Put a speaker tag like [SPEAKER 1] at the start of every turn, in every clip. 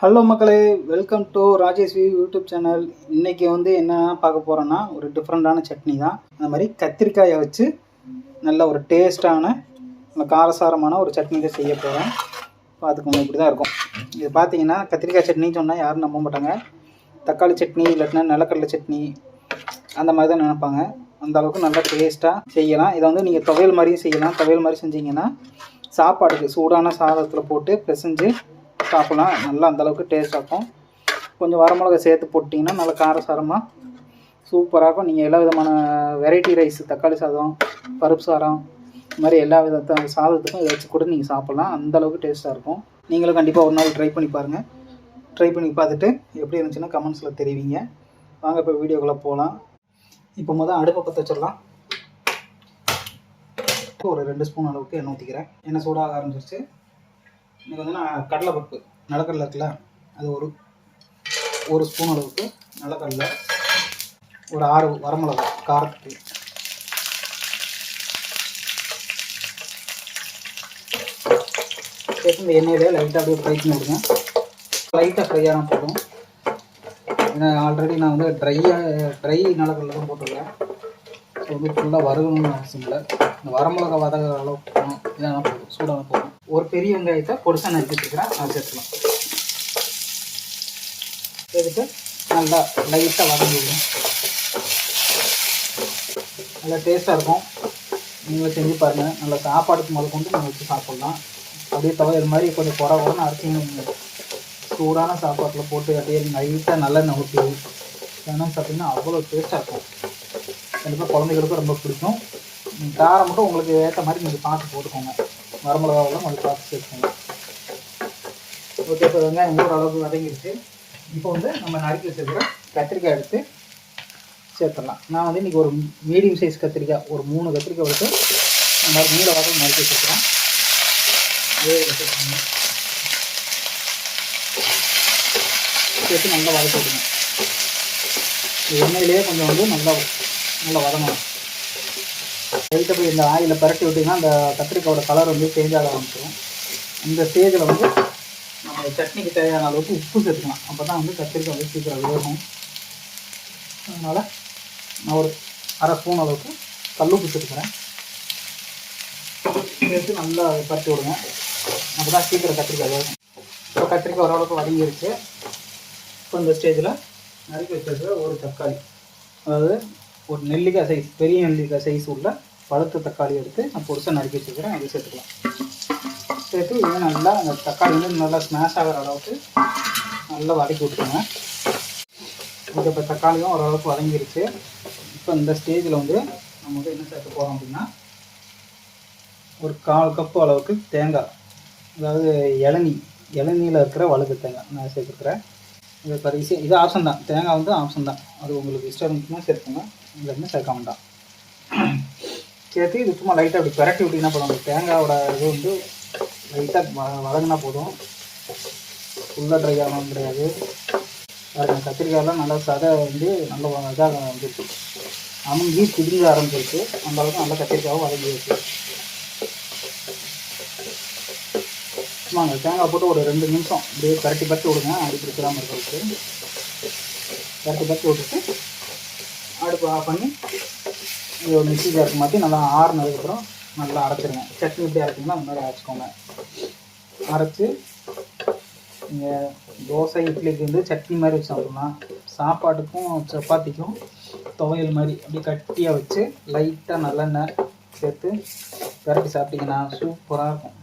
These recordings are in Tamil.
[SPEAKER 1] ஹலோ மக்களே welcome to Rajeswi YouTube channel இன்னைக்கு வந்து என்ன பார்க்க போகிறோன்னா ஒரு டிஃப்ரெண்ட்டான சட்னி தான். அந்த மாதிரி கத்திரிக்காயை வச்சு நல்ல ஒரு டேஸ்டான காரசாரமான ஒரு சட்னி தான் செய்ய போகிறேன் பார்த்துக்கோங்க இப்படி தான் இருக்கும். இது பார்த்தீங்கன்னா கத்திரிக்காய் சட்னி சொன்னால் யாரும் நம்ப மாட்டாங்க. தக்காளி சட்னி இல்லாட்டினா நிலக்கடலை சட்னி அந்த மாதிரி தான் நினைப்பாங்க. அந்த அளவுக்கு நல்லா டேஸ்ட்டாக செய்யலாம். இதை வந்து நீங்கள் துவையல் மாதிரியும் செய்யலாம். துவையல் மாதிரி செஞ்சீங்கன்னா சாப்பாடுக்கு சூடான சாதத்தில் போட்டு பிசைஞ்சு சாப்பிட்லாம். நல்லா அந்த அளவுக்கு டேஸ்ட் இருக்கும் கொஞ்சம் வரமிளகா சேர்த்து போட்டிங்கன்னா நல்லா காரசாரமாக சூப்பராக இருக்கும். நீங்கள் எல்லா விதமான வெரைட்டி ரைஸ் தக்காளி சாதம் பருப்பு சாதம் இது மாதிரி எல்லா வித சாதத்துக்கும் இதை வச்சு கூட நீங்கள் சாப்பிட்லாம். அந்த அளவுக்கு டேஸ்ட்டாக இருக்கும். நீங்களும் கண்டிப்பாக ஒரு நாள் ட்ரை பண்ணி பாருங்கள் ட்ரை பண்ணி பார்த்துட்டு எப்படி இருந்துச்சுன்னா கமெண்ட்ஸில் தெரிவிங்க. வாங்க இப்போ வீடியோக்குள்ளே போகலாம் இப்போ முதல் அடுப்பை பற்ற வச்சிடலாம். ஒரு ரெண்டு ஸ்பூன் அளவுக்கு எண்ணெய் ஊற்றிக்கிறேன் எண்ணெய் சூடாக ஆரம்பிச்சிருச்சு. இன்றைக்கி வந்து நான் கடலைப்பருப்பு நிலக்கடலை இருக்குல்ல அது ஒரு ஒரு ஸ்பூன் அளவுக்கு நிலக்கடலை ஒரு ஆறு வரமிளகா காரத்துக்கு. சேர்த்து இந்த எண்ணெயிலே லைட்டாக அப்படியே ஃப்ரை பண்ணி விடுங்க. லைட்டாக ஃப்ரை ஆனால் போதும். ஏன்னா ஆல்ரெடி நான் வந்து ட்ரையாக ட்ரை நிலக்கடலை தான் போட்டிருக்கேன். ஸோ வந்து ஃபுல்லாக வறுக்கணும்னு அவசியம் இல்லை. இந்த வரமிளகா வதங்குற அளவுக்கு போகணும். இதெல்லாம் போதும். சூடான போதும். ஒரு பெரிய வெங்காயத்தை பொடிசா நறுக்கி அதை சேர்த்துக்கலாம். சேர்த்துட்டு நல்லா லைட்டாக வதங்கிடுவோம் நல்லா டேஸ்ட்டாக இருக்கும். நீங்களும் செஞ்சு பாருங்கள் நல்லா சாப்பாடுக்கு முதல் கொண்டு நம்ம வச்சு சாப்பிட்லாம். அப்படியே தவிர மாதிரி கொஞ்சம் குறை குறைன்னு அரைச்சிங்க சூடான சாப்பாட்டில் போட்டு அப்படியே லைட்டாக நல்லெண்ணெய் ஊற்றி ஏன்னா சாப்பிட்டிங்கன்னா அவ்வளோ டேஸ்ட்டாக இருக்கும். கண்டிப்பாக குழந்தைகளுக்கும் ரொம்ப பிடிக்கும். காரம் மட்டும் உங்களுக்கு ஏற்ற மாதிரி நீங்கள் பார்த்து போட்டுக்கோங்க. வரமிளகாவெல்லாம் கொஞ்சம் பார்த்து சேர்த்துக்கோங்க ஓகே இப்போ வெங்காயம் ஒரு வதங்கிடுச்சு. இப்போ வந்து நம்ம நறுக்கி வச்சுருக்கிற கத்திரிக்காய் எடுத்து சேர்த்துடலாம். நான் வந்து இன்றைக்கி ஒரு மீடியம் சைஸ் கத்திரிக்காய் ஒரு மூணு கத்திரிக்காய் எடுத்து நம்ம மாதிரி நீல வாரம் நறுக்கி வச்சுருக்கிறேன் சேர்த்து நல்லா வதக்கி விடுங்க எண்ணெயிலேயே கொஞ்சம் வந்து நல்லா நல்லா வதங்கணும். லைட்டாக போய் இந்த ஆயிலில் பரட்டி விட்டிங்கன்னா அந்த கத்திரிக்காயோட கலர் வந்து சேஞ்ச் ஆக ஆரம்பிச்சிடும் இந்த ஸ்டேஜில் வந்து நம்ம சட்னிக்கு தேவையான அளவுக்கு உப்பு சேர்த்துக்கலாம். அப்போ தான் வந்து கத்திரிக்காய் வந்து சீக்கிரம் வேகும். அதனால் நான் ஒரு அரை ஸ்பூன் அளவுக்கு கல்லுப்பு சேர்த்துக்கிறேன். சேர்த்து நல்லா பரட்டி விடுங்க. அப்போ தான் சீக்கிரம் கத்திரிக்காய் வேகும். இப்போ கத்திரிக்காய் ஓரளவுக்கு வதங்கிருச்சு. இப்போ இந்த ஸ்டேஜில் நறுக்கி வச்சிருக்கிற ஒரு தக்காளி. அதாவது ஒரு நெல்லிக்காய் சைஸ் பெரிய நெல்லிக்காய் சைஸ் உள்ள பழுத்த தக்காளி எடுத்து நான் பொடிசா நறுக்கி வச்சுக்கிறேன் அதை சேர்த்துக்கலாம். சேர்த்து இதை நல்லா அந்த தக்காளி வந்து நல்லா ஸ்மாஷ் ஆகிற அளவுக்கு நல்லா வதக்கி விட்டுருங்க ஓகே இப்போ தக்காளியும் ஓரளவுக்கு வதங்கிருச்சு. இப்போ இந்த ஸ்டேஜில் வந்து நம்ம வந்து என்ன சேர்க்க போகிறோம் அப்படின்னா ஒரு கால் கப்பு அளவுக்கு தேங்காய். அதாவது இளநீ இளநியில் இருக்கிற வழுக்கு தேங்காய் நான் சேர்த்துக்கிறேன். இது பரிசு இது ஆப்ஷன் தான். தேங்காய் வந்து ஆப்ஷன் தான். அது உங்களுக்கு இஷ்டம் இருந்துச்சுன்னா சேர்த்துங்க இல்லைன்னா சேர்க்க வேண்டாம். சேர்த்து இது சும்மா லைட்டாக அப்படி பிரட்டி விட்டிங்கன்னா போதும். அந்த தேங்காயோட இது வந்து லைட்டாக வ வதங்கினா போதும். ஃபுல்லாக ட்ரை ஆகணும் கிடையாது. பாருங்க கத்திரிக்காயெல்லாம் நல்லா சதை வந்து நல்ல இதாக வந்துருக்கு அமுங்கி பிடிங்க ஆரம்பிச்சிருக்கு. அந்த அளவுக்கு நல்லா கத்திரிக்காயும் வதங்கி இருக்கு சும்மா அந்த தேங்காய் போட்டு ஒரு ரெண்டு நிமிஷம் அப்படியே பரட்டி பரட்டி விடுங்க. அடி பிடிச்சிடாமல் இருக்கிறதுக்கு பரட்டி பரட்டி விட்டுட்டு அடுப்பு ஆஃப் பண்ணி இது ஒரு மிக்ஸி ஜாருக்கு மாற்றி நல்லா ஆறுனதுக்கப்புறம் நல்லா அரைச்சிருங்க. சட்னி எப்படி அரைச்சிங்கன்னா அந்த மாதிரி அரைச்சிக்கோங்க. அரைச்சி நீங்கள் தோசை இட்லிக்கு வந்து சட்னி மாதிரி வச்சு சாப்பிட்லாம் சாப்பாட்டுக்கும் சப்பாத்திக்கும் துவையல் மாதிரி அப்படியே கட்டியாக வச்சு லைட்டாக நல்லெண்ணெய் சேர்த்து விரட்டி சாப்பிட்டீங்கன்னா சூப்பராக இருக்கும்.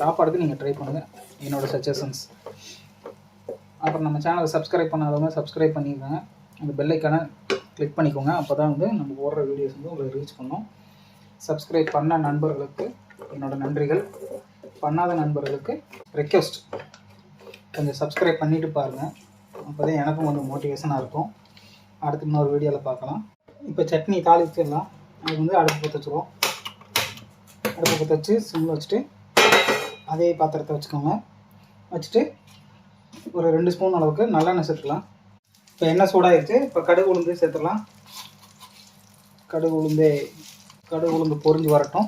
[SPEAKER 1] சாப்பாடுக்கு நீங்கள் ட்ரை பண்ணுங்கள் என்னோடய சஜஷன்ஸ் அப்புறம் நம்ம சேனலை சப்ஸ்கிரைப் பண்ணாதவங்க சப்ஸ்கிரைப் பண்ணிக்கோங்க. அந்த பெல்லைக்கான கிளிக் பண்ணிக்கோங்க. அப்போ தான் வந்து நம்ம போடுற வீடியோஸ் வந்து உங்களுக்கு ரீச் பண்ணோம். சப்ஸ்கிரைப் பண்ண நண்பர்களுக்கு என்னோடய நன்றிகள். பண்ணாத நண்பர்களுக்கு ரெக்வெஸ்ட் கொஞ்சம் சப்ஸ்கிரைப் பண்ணிட்டு பாருங்கள் அப்போ தான் எனக்கும் கொஞ்சம் மோட்டிவேஷனாக இருக்கும். அடுத்து இன்னொரு வீடியோவில் பார்க்கலாம். இப்போ சட்னி தாளிச்சிடலாம். அதுக்கு வந்து அடுப்பு பற்ற வச்சுருவோம். அடுப்பு பற்ற வச்சு சிம்மில் வச்சுட்டு அதே பாத்திரத்தை வச்சுக்கோங்க. வச்சுட்டு ஒரு ரெண்டு ஸ்பூன் அளவுக்கு நல்லெண்ணெய் சேர்த்துக்கலாம். இப்போ எண்ணெய் சூடாயிருச்சு இப்போ கடுகு உளுந்து சேர்த்துடலாம். கடுகு உளுந்து கடுகு உளுந்து பொரிஞ்சு வரட்டும்.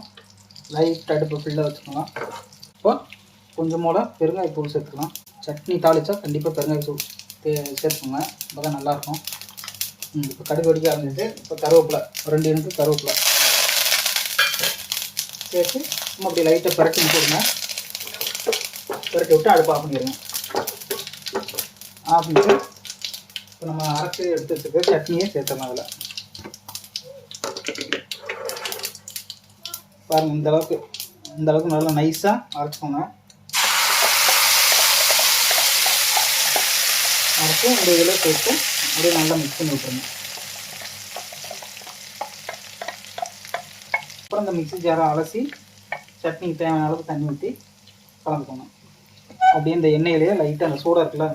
[SPEAKER 1] லைட் அடுப்பு ஃபில்லாக வச்சுக்கலாம். இப்போ கொஞ்சமோட போல் பெருங்காயத்தூள் சேர்த்துக்கலாம். சட்னி தாளிச்சா கண்டிப்பாக பெருங்காய தூள் சேர்த்துக்கோங்க. அப்போ தான் நல்லாயிருக்கும் இப்போ கடுகு வடிக்க ஆரம்பிச்சிட்டு இப்போ கருவேப்பிலை ரெண்டு எனக்கு கருவேப்பிலை சேர்த்து சும்மா அப்படி லைட்டாக பரட்டி விட்டுருங்க பரட்டி விட்டு அடுப்பு ஆஃப் பண்ணிடுங்க. ஆஃப் பண்ணிட்டு இப்போ நம்ம அரைச்சி எடுத்து வச்சுக்க சட்னியை சேர்த்தணும் அதில். பாருங்கள் இந்த அளவுக்கு இந்த அளவுக்கு நல்லா நைஸாக அரைச்சிக்கோங்க. அரைச்சி அந்த இதில் சேர்த்து அப்படியே நல்லா மிக்ஸ் பண்ணி விட்டுருங்க. அப்புறம் இந்த மிக்ஸி ஜாரை அலசி சட்னிக்கு தேவையான அளவுக்கு தண்ணி ஊற்றி கலந்துக்கணும் அப்படியே இந்த எண்ணெயிலேயே லைட்டாக அந்த சூடாக இருக்குல்ல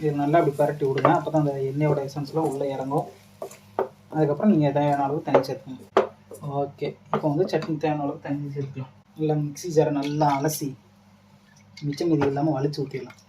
[SPEAKER 1] இது நல்லா அப்படி பரட்டி விடுங்க. அப்போ தான் அந்த எண்ணெயோட எசன்ஸ்லாம் உள்ளே இறங்கும். அதுக்கப்புறம் நீங்கள் தேவையான அளவுக்கு தண்ணி சேர்த்துக்கணும். ஓகே இப்போ வந்து சட்னி தேவையான அளவுக்கு தண்ணி சேர்த்துக்கலாம். நல்லா மிக்ஸி ஜாரை நல்லா அலசி மிச்சம் மீதி இல்லாமல் வலிச்சு ஊற்றிடலாம்